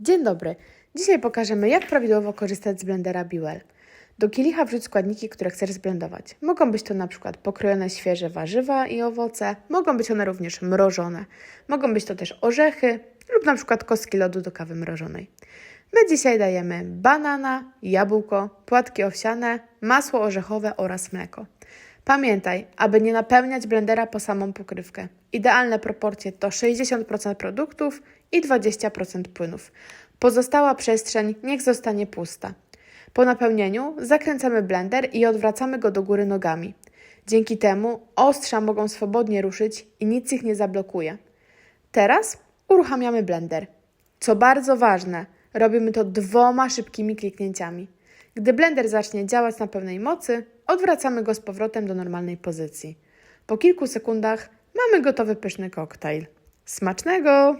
Dzień dobry. Dzisiaj pokażemy, jak prawidłowo korzystać z blendera Biwell. Do kielicha wrzuć składniki, które chcesz zblendować. Mogą być to na przykład pokrojone świeże warzywa i owoce, mogą być one również mrożone. Mogą być to też orzechy lub na przykład kostki lodu do kawy mrożonej. My dzisiaj dajemy banana, jabłko, płatki owsiane, masło orzechowe oraz mleko. Pamiętaj, aby nie napełniać blendera po samą pokrywkę. Idealne proporcje to 60% produktów i 20% płynów. Pozostała przestrzeń niech zostanie pusta. Po napełnieniu zakręcamy blender i odwracamy go do góry nogami. Dzięki temu ostrza mogą swobodnie ruszyć i nic ich nie zablokuje. Teraz uruchamiamy blender. Co bardzo ważne, robimy to dwoma szybkimi kliknięciami. Gdy blender zacznie działać na pełnej mocy, odwracamy go z powrotem do normalnej pozycji. Po kilku sekundach mamy gotowy pyszny koktajl. Smacznego!